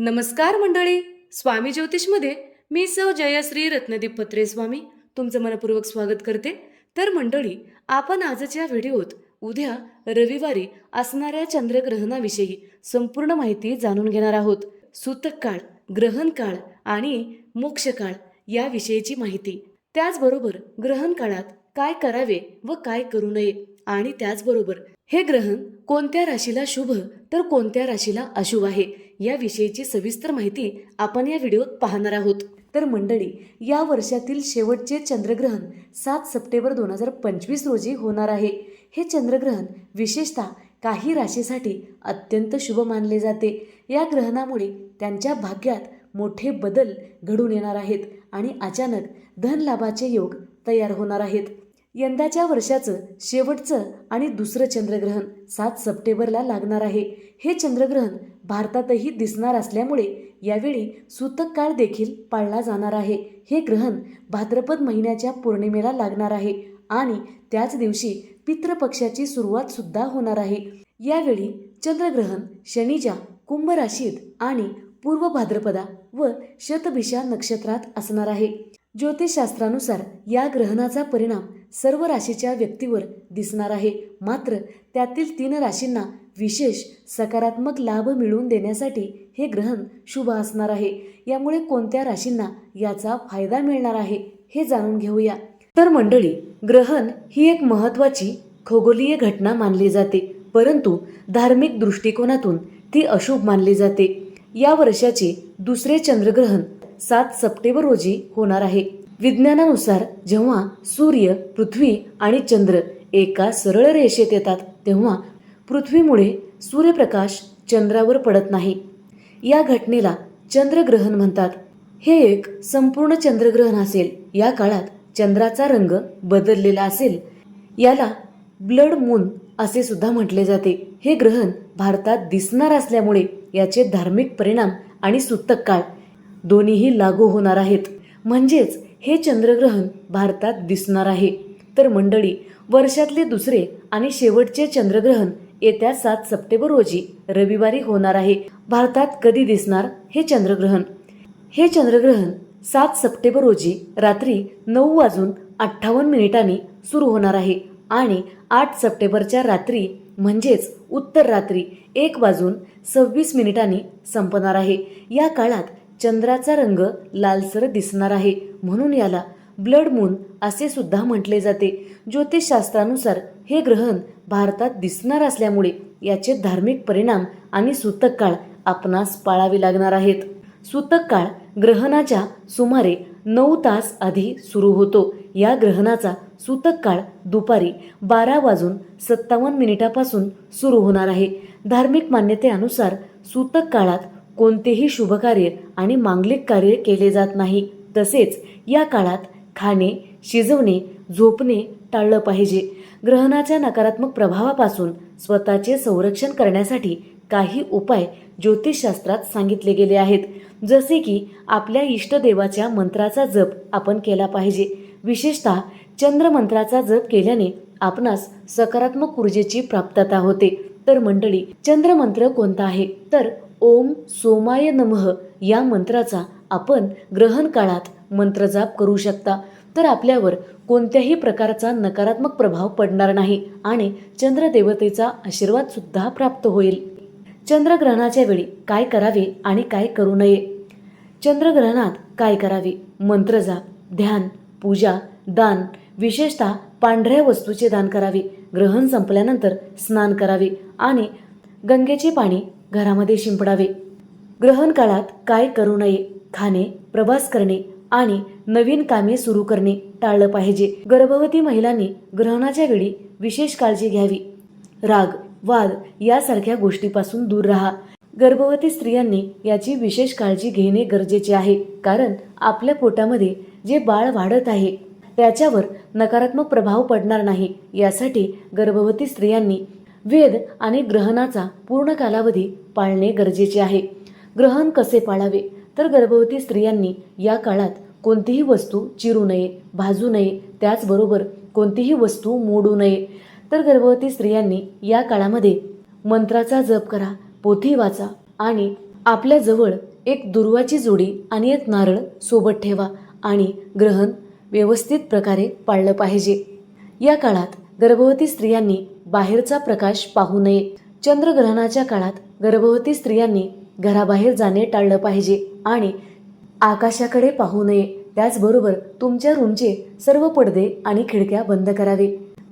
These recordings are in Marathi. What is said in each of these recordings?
नमस्कार मंडळी स्वामी ज्योतिषमध्ये मी सौ जयश्री रत्नदीप पत्रे स्वामी तुमचं मनपूर्वक स्वागत करते. तर मंडळी आपण आजच्या व्हिडिओत उद्या रविवारी असणाऱ्या चंद्रग्रहणाविषयी संपूर्ण माहिती जाणून घेणार आहोत. सूतक काळ ग्रहण काळ आणि मोक्ष काळ याविषयीची माहिती. त्याचबरोबर ग्रहण काळात काय करावे व काय करू नये आणि त्याचबरोबर हे ग्रहण कोणत्या राशीला शुभ तर कोणत्या राशीला अशुभ आहे याविषयीची सविस्तर माहिती आपण या व्हिडिओत पाहणार आहोत. तर मंडळी या वर्षातील शेवटचे चंद्रग्रहण सात सप्टेंबर दोन हजार पंचवीस रोजी होणार आहे. हे चंद्रग्रहण विशेषतः काही राशीसाठी अत्यंत शुभ मानले जाते. या ग्रहणामुळे त्यांच्या भाग्यात मोठे बदल घडून येणार आहेत आणि अचानक धनलाभाचे योग तयार होणार आहेत. यंदाच्या वर्षाचं शेवटचं आणि दुसरं चंद्रग्रहण सात सप्टेंबरला लागणार आहे. हे चंद्रग्रहण भारतातही दिसणार असल्यामुळे यावेळी सूतक काळ देखील पाळला जाणार आहे. हे ग्रहण भाद्रपद महिन्याच्या पौर्णिमेला लागणार आहे आणि त्याच दिवशी पितृपक्षाची सुरुवात सुद्धा होणार आहे. यावेळी चंद्रग्रहण शनीच्या कुंभ राशीत आणि पूर्व भाद्रपदा व शतभिषा नक्षत्रात असणार आहे. ज्योतिषशास्त्रानुसार या ग्रहणाचा परिणाम सर्व राशीच्या व्यक्तीवर दिसणार आहे. मात्र त्यातील तीन राशींना विशेष सकारात्मक लाभ मिळवून देण्यासाठी हे ग्रहण शुभ असणार आहे. यामुळे कोणत्या राशींना याचा फायदा मिळणार आहे हे जाणून घेऊया. तर मंडळी ग्रहण ही एक महत्वाची खगोलीय घटना मानली जाते. परंतु धार्मिक दृष्टिकोनातून ती अशुभ मानली जाते. या वर्षाचे दुसरे चंद्रग्रहण सात सप्टेंबर रोजी होणार आहे. विज्ञानानुसार जेव्हा सूर्य पृथ्वी आणि चंद्र एका सरळ रेषेत येतात तेव्हा पृथ्वीमुळे सूर्यप्रकाश चंद्रावर पडत नाही. या घटनेला चंद्रग्रहण म्हणतात. हे एक संपूर्ण चंद्रग्रहण असेल. या काळात चंद्राचा रंग बदललेला असेल. याला ब्लड मून असे सुद्धा म्हटले जाते. हे ग्रहण भारतात दिसणार असल्यामुळे याचे धार्मिक परिणाम आणि सुतक काळ दोन्हीही लागू होणार आहेत. म्हणजेच हे चंद्रग्रहण भारतात दिसणार आहे. तर मंडळी वर्षातले दुसरे आणि शेवटचे चंद्रग्रहण येत्या सात सप्टेंबर रोजी रविवारी होणार आहे. भारतात कधी दिसणार हे चंद्रग्रहण? हे चंद्रग्रहण सात सप्टेंबर रोजी रात्री नऊ वाजून अठ्ठावन्न मिनिटांनी सुरू होणार आहे आणि आठ सप्टेंबरच्या रात्री म्हणजेच उत्तर रात्री एक वाजून सव्वीस मिनिटांनी संपणार आहे. या काळात चंद्राचा रंग लालसर दिसणार आहे म्हणून याला ब्लड मून असे सुद्धा म्हटले जाते. ज्योतिषशास्त्रानुसार हे ग्रहण भारतात दिसणार असल्यामुळे याचे धार्मिक परिणाम आणि सूतक काळ आपणास पाळावे लागणार आहेत. सूतक काळ ग्रहणाच्या सुमारे नऊ तास आधी सुरू होतो. या ग्रहणाचा सूतक काळ दुपारी बारा वाजून सत्तावन्न मिनिटापासून सुरू होणार आहे. धार्मिक मान्यतेनुसार सूतक काळात कोणतेही शुभकार्य आणि मांगलिक कार्य केले जात नाही. तसेच या काळात खाणे शिजवणे झोपणे टाळलं पाहिजे. ग्रहणाच्या नकारात्मक प्रभावापासून स्वतःचे संरक्षण करण्यासाठी काही उपाय ज्योतिषशास्त्रात सांगितले गेले आहेत. जसे की आपल्या इष्टदेवाच्या मंत्राचा जप आपण केला पाहिजे. विशेषतः चंद्रमंत्राचा जप केल्याने आपणास सकारात्मक ऊर्जेची प्राप्तता होते. तर मंडळी चंद्रमंत्र कोणता आहे? तर ओम सोमाय नमः या मंत्राचा आपण ग्रहण काळात मंत्रजाप करू शकता. तर आपल्यावर कोणत्याही प्रकारचा नकारात्मक प्रभाव पडणार नाही आणि चंद्रदेवतेचा आशीर्वाद सुद्धा प्राप्त होईल. चंद्रग्रहणाच्या वेळी काय करावे आणि काय करू नये? चंद्रग्रहणात काय करावे? मंत्रजाप ध्यान पूजा दान विशेषतः पांढऱ्या वस्तूचे दान करावे. ग्रहण संपल्यानंतर स्नान करावे आणि गंगेचे पाणी घरामध्ये शिंपडावे. ग्रहण काळात काय करू नये? खाणे प्रवास करणे आणि नवीन कामे सुरू करणे टाळलं पाहिजे. गर्भवती महिलांनी ग्रहणाच्या वेळी विशेष काळजी घ्यावी. राग वाद यासारख्या गोष्टीपासून दूर राहा. गर्भवती स्त्रियांनी याची विशेष काळजी घेणे गरजेचे आहे कारण आपल्या पोटामध्ये जे बाळ वाढत आहे त्याच्यावर नकारात्मक प्रभाव पडणार नाही. यासाठी गर्भवती स्त्रियांनी वेद आणि ग्रहणाचा पूर्ण कालावधी पाळणे गरजेचे आहे. ग्रहण कसे पाळावे? तर गर्भवती स्त्रियांनी या काळात कोणतीही वस्तू चिरू नये भाजू नये त्याचबरोबर कोणतीही वस्तू मोडू नये. तर गर्भवती स्त्रियांनी या काळामध्ये मंत्राचा जप करा पोथी वाचा आणि आपल्याजवळ एक दुर्वाची जोडी आणि एक नारळ सोबत ठेवा आणि ग्रहण व्यवस्थित प्रकारे पाळलं पाहिजे. या काळात गर्भवती स्त्रियांनी बाहेरचा प्रकाश पाहू नये. चंद्रग्रहणाच्या काळात गर्भवती स्त्रियांनी घराबाहेर जाणे टाळलं पाहिजे आणि आकाशाकडे पाहू नये. त्याचबरोबर तुमच्या रूमचे सर्व पडदे आणि खिडक्या बंद करावे.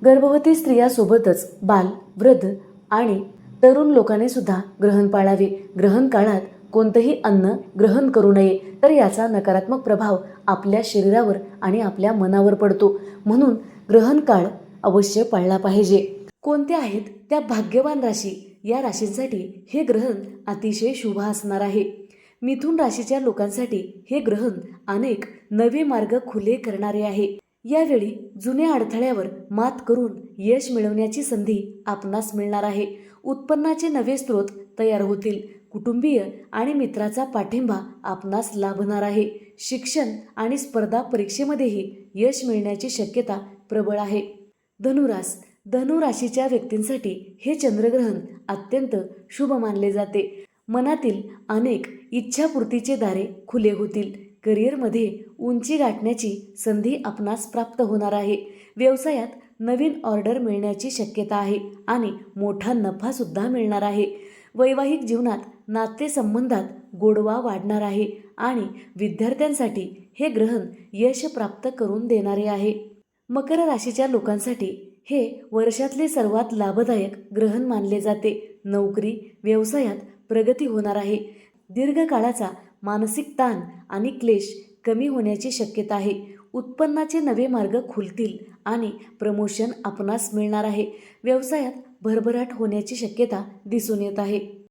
गर्भवती स्त्रियासोबतच बाल वृद्ध आणि तरुण लोकांनी सुद्धा ग्रहण पाळावे. ग्रहण काळात कोणतंही अन्न ग्रहण करू नये तर याचा नकारात्मक प्रभाव आपल्या शरीरावर आणि आपल्या मनावर पडतो. म्हणून ग्रहण काळ अवश्य पाळला पाहिजे. कोणत्या आहेत त्या भाग्यवान राशी? या राशींसाठी हे ग्रहण अतिशय शुभ असणार आहे. मिथुन राशीच्या लोकांसाठी हे ग्रहण अनेक नवे मार्ग खुले करणारे आहे. यावेळी जुन्या अडथळ्यावर मात करून यश मिळवण्याची संधी आपणास मिळणार आहे. उत्पन्नाचे नवे स्रोत तयार होतील. कुटुंबीय आणि मित्राचा पाठिंबा आपणास लाभणार आहे. शिक्षण आणि स्पर्धा परीक्षेमध्येही यश मिळण्याची शक्यता प्रबळ आहे. धनुरास धनुराशीच्या व्यक्तींसाठी हे चंद्रग्रहण अत्यंत शुभ मानले जाते. मनातील अनेक इच्छापूर्तीचे दारे खुले होतील. करिअरमध्ये उंची गाठण्याची संधी आपणास प्राप्त होणार आहे. व्यवसायात नवीन ऑर्डर मिळण्याची शक्यता आहे आणि मोठा नफासुद्धा मिळणार आहे. वैवाहिक जीवनात नातेसंबंधात गोडवा वाढणार आहे आणि विद्यार्थ्यांसाठी हे ग्रहण यश प्राप्त करून देणारे आहे. मकर राशीच्या लोकांसाठी हे वर्षातले सर्वात लाभदायक ग्रहण मानले जाते. नोकरी व्यवसायात प्रगती होणार आहे. दीर्घकाळाचा मानसिक ताण आणि क्लेश कमी होण्याची शक्यता आहे. उत्पन्नाचे नवे मार्ग खुलतील आणि प्रमोशन आपणास मिळणार आहे. व्यवसायात भरभराट होण्याची शक्यता दिसून येत आहे.